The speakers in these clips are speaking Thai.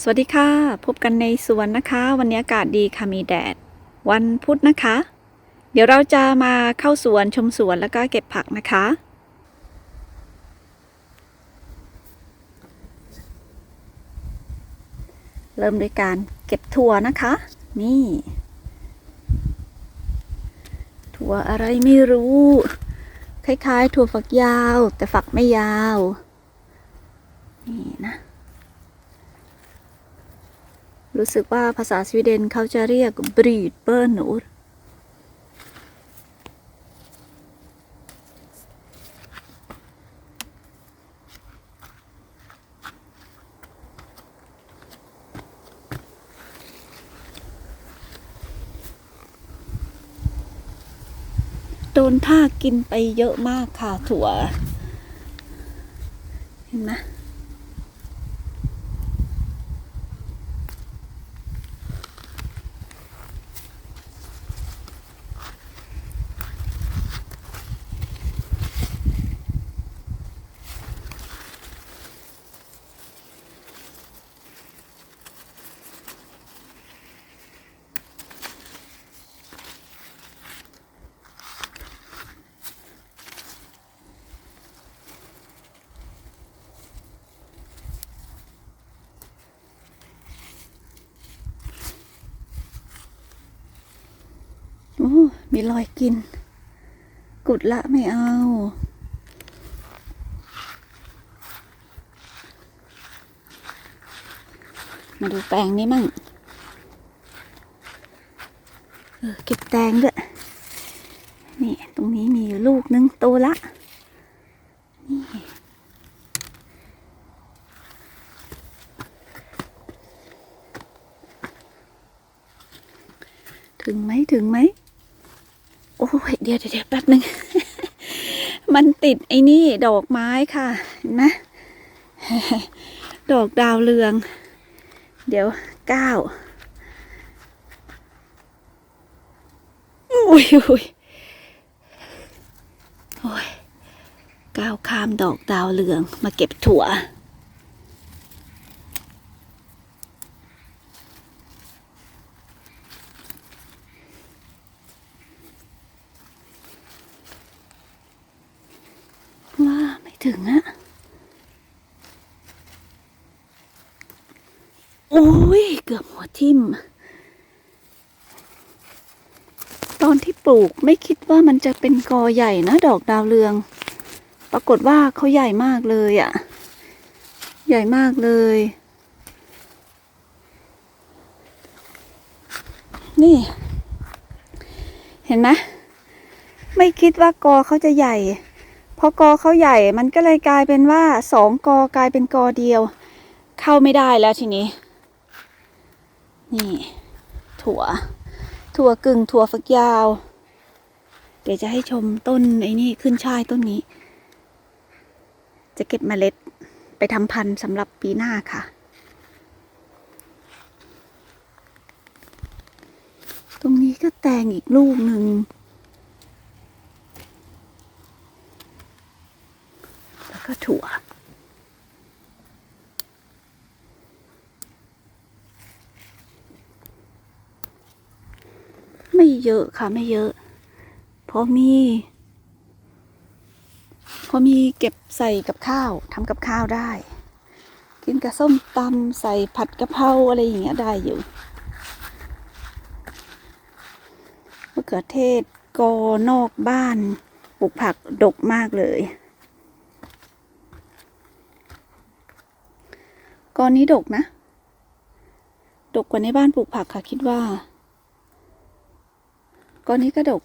สวัสดีค่ะ พบกันในสวนนะคะ วันนี้อากาศดีค่ะมีแดด วันพุธนะคะ เดี๋ยวเราจะมาเข้าสวนชมสวนแล้วก็เก็บผักนะคะ เริ่มด้วยการเก็บถั่วนะคะ นี่ ถั่วอะไรไม่รู้ คล้ายๆ ถั่วฝักยาว แต่ฝักไม่ยาว นี่นะ รู้สึกว่าภาษาสวีเดนเขาจะเรียกบรีดเบอร์นูดโดนท่ากกินไปเยอะมากค่ะถั่ว มีรอยกิน กุดละไม่เอา มาดูแปลงนี้มั่งเออเก็บแตงด้วย นี่ตรงนี้มีลูกนึงโตละ นี่ถึงไหมถึงไหม อ้ยเดี๋ยวเดี๋ยวแป๊บหนึ่ง มันติดไอ้นี่ดอกไม้ค่ะเห็นไหมดอกดาวเรือง เดี๋ยวเก้าอุ้ยอุ้ยโอ้ยก้าวข้ามดอกดาวเรืองมาเก็บถั่ว ว่าไม่ ถึงอะโอ้ย เกือบหัวทิ่ม ตอนที่ปลูกไม่คิดว่ามันจะเป็นกอใหญ่นะ ดอกดาวเรือง ปรากฏว่าเขาใหญ่มากเลยอะใหญ่มากเลย นี่ เห็นไหมไม่คิดว่ากอเขาจะใหญ่ พอกอเขาใหญ่มันก็เลยกลายเป็นว่าสองกอกลายเป็นกอเดียว เข้าไม่ได้แล้วทีนี้ นี่ ถั่ว ถั่วกึ่งถั่วฝักยาว เดี๋ยวจะให้ชมต้นไอ้นี่ขึ้นช่ายต้นนี้ จะเก็บเมล็ดไปทำพันธุ์สำหรับปีหน้าค่ะ ตรงนี้ก็แตงอีกลูกหนึ่ง แล้ว ก็ถั่ว ไม่เยอะค่ะไม่เยอะ พอมี พอมีเก็บใส่กับข้าวทำกับข้าวได้ กินกับส้มตำใส่ผัดกะเพราอะไรอย่างเงี้ยได้อยู่มะเขือเทศกอนอกบ้าน ปลูกผักดกมากเลย อนนี้ดกนะ ดกกว่าในบ้านปลูกผักค่ะ คิดว่ากอนนี้ก็ดก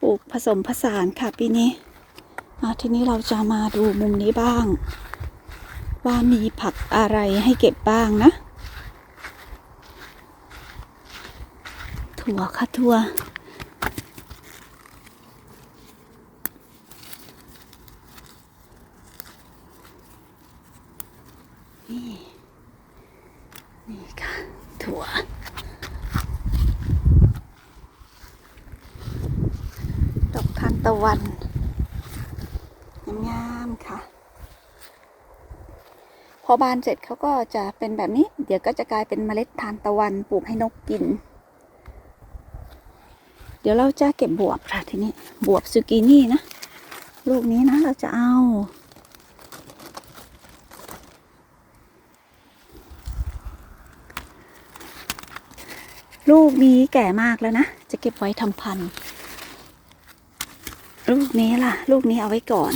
ปลูกผสมผสานค่ะปีนี้ทีนี้เราจะมาดูมุมนี้บ้าง ว่ามีผักอะไรให้เก็บบ้างนะ ถั่วค่ะถั่ว นี่นี่ค่ะ ถั่ว ดอกทานตะวันงามๆค่ะ พอบานเสร็จเขาก็จะเป็นแบบนี้ เดี๋ยวก็จะกลายเป็นเมล็ดทานตะวันปลูกให้นกกิน เดี๋ยวเราจะเก็บบวบค่ะทีนี้ บวบซูกินี่นะ ลูกนี้นะเราจะเอา ลูกนี้แก่มากแล้วนะ จะเก็บไว้ทำพันธุ์ลูกนี้ล่ะ ลูกนี้เอาไว้ก่อน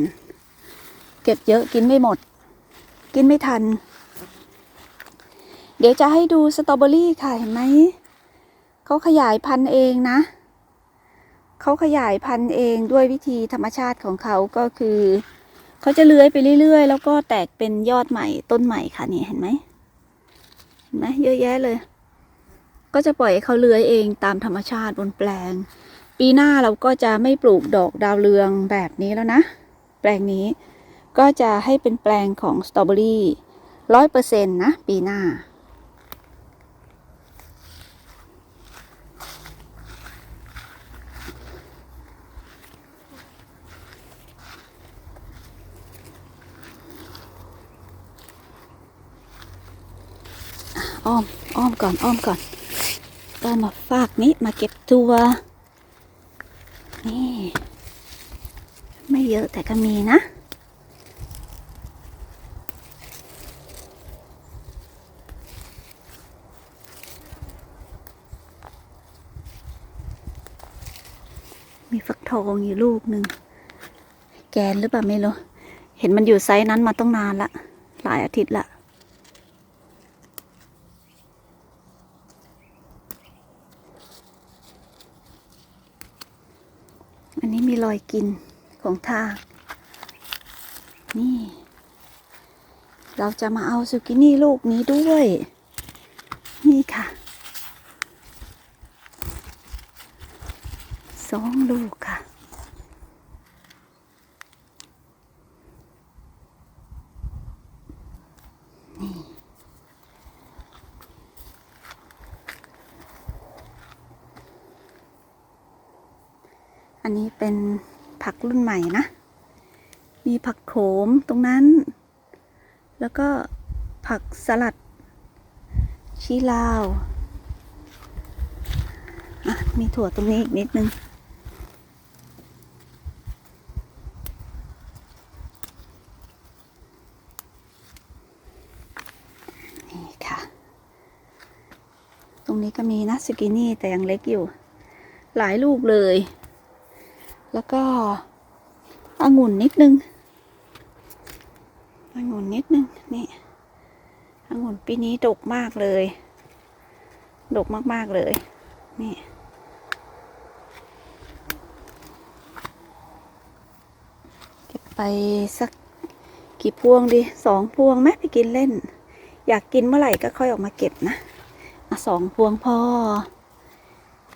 เก็บเยอะกินไม่หมด กินไม่ทัน เดี๋ยวจะให้ดูสตรอเบอรี่ค่ะ เห็นไหม เขาขยายพันธุ์เองนะ เขาขยายพันธุ์เองด้วยวิธีธรรมชาติของเขาก็คือ เขาจะเลื้อยไปเรื่อยๆ แล้วก็แตกเป็นยอดใหม่ต้นใหม่ค่ะนี่เห็นไหมเห็นไหมเยอะแยะเลย ก็จะปล่อยให้เขาเลื้อยเองตามธรรมชาติบนแปลง ปีหน้าเราก็จะไม่ปลูกดอกดาวเรืองแบบนี้แล้วนะ แปลงนี้ก็จะให้เป็นแปลงของสตรอเบอรี่ร้อยเปอร์เซ็นต์นะ ปีหน้า อ้อม อ้อมก่อน อ้อมก่อน ก็มาฝากนี้มาเก็บตัว นี่ ไม่เยอะแต่ก็มีนะ มีฟักทองอยู่ลูกหนึ่ง แกนหรือเปล่าไม่รู้ เห็นมันอยู่ไซส์นั้นมาต้องนานละ หลายอาทิตย์ละ อันนี้มีรอยกินของทากนี่ เราจะมาเอาซูกินี่ลูกนี้ด้วย นี่ค่ะสองลูกค่ะ นนี้เป็นผักรุ่นใหม่นะ มีผักโขมตรงนั้น แล้วก็ผักสลัด ชีลาว มีถั่วตรงนี้อีกนิดนึง นี่ค่ะ ตรงนี้ก็มีนะสกินี่แต่ยังเล็กอยู่ หลายลูกเลย แล้วก็องุ่นนิดนึงองุ่นนิดนึงนี่องุ่นปีนี้ดกมากเลย ดกมากๆเลยนี่เก็บไปสักกี่พวงดีสองพวงไหมไปกินเล่น อยากกินเมื่อไหร่ก็ค่อยออกมาเก็บนะอะสองพวงพอ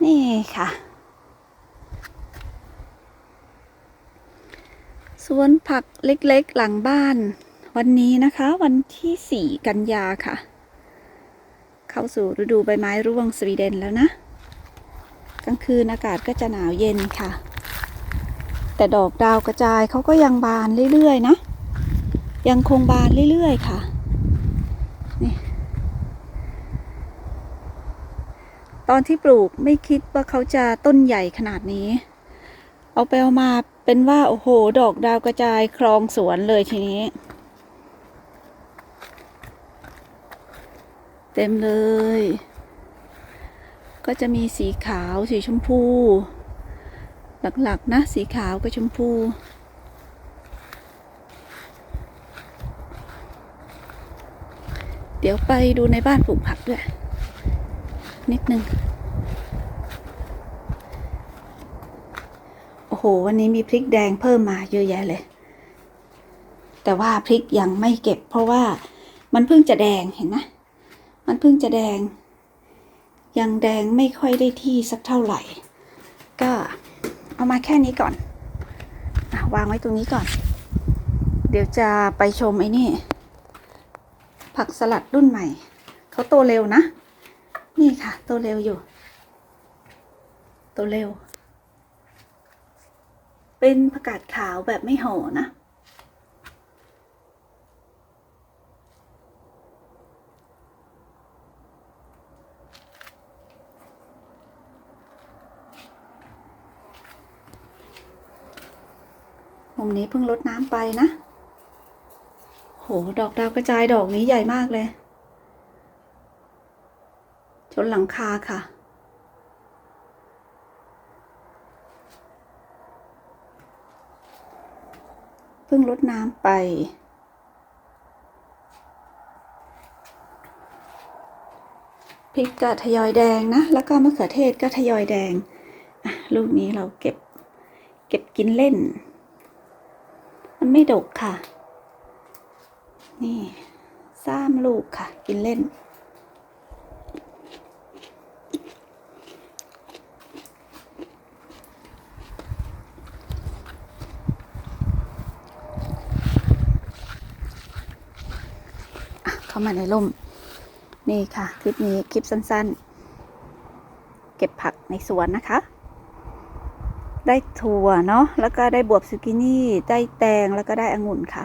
นี่ค่ะ สวนผักเล็กๆหลังบ้าน วันนี้นะคะวันที่ 4 กันยาค่ะ เข้าสู่ฤดูใบไม้ร่วงสวีเดนแล้วนะ กลางคืนอากาศก็จะหนาวเย็นค่ะ แต่ดอกดาวกระจายเขาก็ยังบานเรื่อยๆนะ ยังคงบานเรื่อยๆค่ะนี่ตอนที่ปลูกไม่คิดว่าเขาจะต้นใหญ่ขนาดนี้ เอาไปเอามา เป็นว่า โอ้โห ดอกดาวกระจายครองสวนเลยทีนี้ เต็มเลย ก็จะมีสีขาวสีชมพู หลักๆนะสีขาวกับชมพูเดี๋ยวไปดูในบ้านปลูกผักด้วย นิดนึง โอ้โห วันนี้มีพริกแดงเพิ่มมาเยอะแยะเลย แต่ว่าพริกยังไม่เก็บ เพราะว่ามันเพิ่งจะแดงเห็นไหมมันเพิ่งจะแดง ยังแดงไม่ค่อยได้ที่สักเท่าไหร่ ก็เอามาแค่นี้ก่อนอวางไว้ตรงนี้ก่อน เดี๋ยวจะไปชมไอ้นี่ผักสลัดรุ่นใหม่ เขาโตเร็วนะ นี่ค่ะ โตเร็วอยู่ โตเร็ว เป็นผักกาดขาวแบบไม่ห่อนะ มุมนี้เพิ่งลดน้ำไปนะ โห ดอกดาวกระจายดอกนี้ใหญ่มากเลย ชนหลังคาค่ะ เพิ่งลดน้ำไป พริกก็ทยอยแดงนะ แล้วก็มะเขือเทศก็ทยอยแดงลูกนี้เราเก็บ เก็บกินเล่น มันไม่ดกค่ะ นี่สามลูกค่ะ กินเล่น เข้ามาในร่ม นี่ค่ะ คลิปนี้คลิปสั้นๆ เก็บผักในสวนนะคะ ได้ถั่วเนาะแล้วก็ได้บวบซูกินี่ ได้แตงแล้วก็ได้องุ่นค่ะ